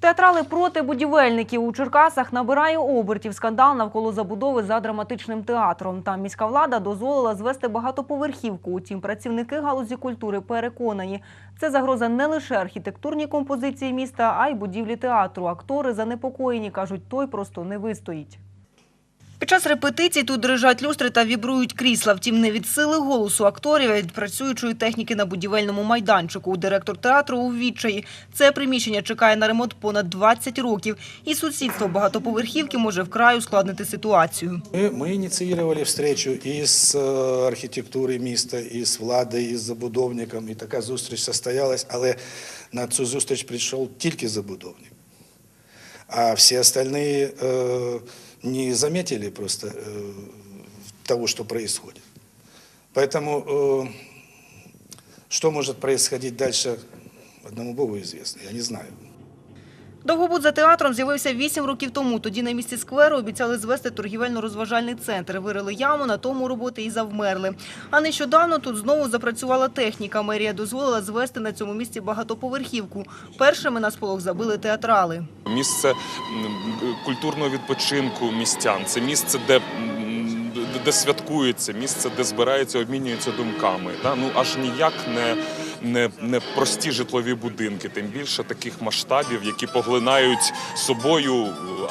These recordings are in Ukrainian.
Театрали проти будівельників у Черкасах набирає обертів скандал навколо забудови за драматичним театром. Там міська влада дозволила звести багатоповерхівку. Утім, працівники галузі культури переконані, це загроза не лише архітектурній композиції міста, а й будівлі театру. Актори занепокоєні кажуть, той просто не вистоїть. Під час репетицій тут дрижать люстри та вібрують крісла. Втім, не від сили голосу акторів, а від працюючої техніки на будівельному майданчику. Директор театру у відчаї. Це приміщення чекає на ремонт понад 20 років. І сусідство багатоповерхівки може вкрай ускладнити ситуацію. Ми, ініціювали встречу із е, архітектури міста, із владою, із забудовником, і така зустріч состоялась, але на цю зустріч прийшов тільки забудовник. А всі остальні е, заметили просто э, того, что происходит. Поэтому э, что может происходить дальше, одному Богу известно, я не знаю. Довгобуд за театром з'явився 8 років тому. Тоді на місці скверу обіцяли звести торгівельно-розважальний центр. Вирили яму, на тому роботи і завмерли. А нещодавно тут знову запрацювала техніка. Мерія дозволила звести на цьому місці багатоповерхівку. Першими на сполох забили театрали. місце культурного відпочинку містян. Це місце, де, де- святкується, місце, де збираються, обмінюються думками. Ну аж ніяк не, не, не прості житлові будинки, тим більше таких масштабів, які поглинають собою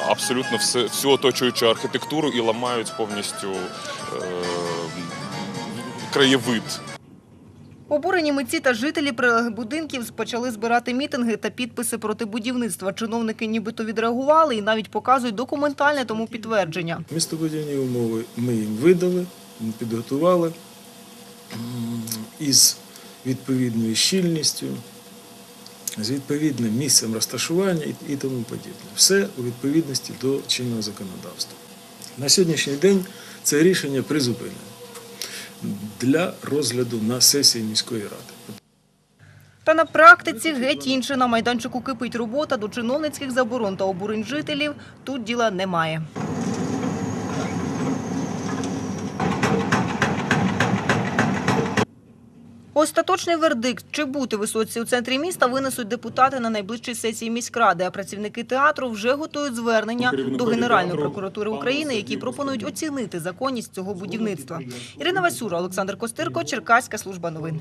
абсолютно все, всю оточуючу архітектуру і ламають повністю е, краєвид. Обурені митці та жителі прилеглих будинків почали збирати мітинги та підписи проти будівництва. Чиновники нібито відреагували і навіть показують документальне тому підтвердження. Містобудівні умови ми їм видали, підготували із відповідною щільністю, з відповідним місцем розташування і, тому подібне. Все у відповідності до чинного законодавства. На сьогоднішній день це рішення призупинено для розгляду на сесії міської ради. Та на практиці геть інше. На майданчику кипить робота до чиновницьких заборон та обурень жителів. Тут діла немає. Остаточний вердикт, чи бути висоці у центрі міста, винесуть депутати на найближчій сесії міськради. А працівники театру вже готують звернення до Генеральної прокуратури України, які пропонують оцінити законність цього будівництва. Ірина Васюра, Олександр Костирко, Черкаська служба новин.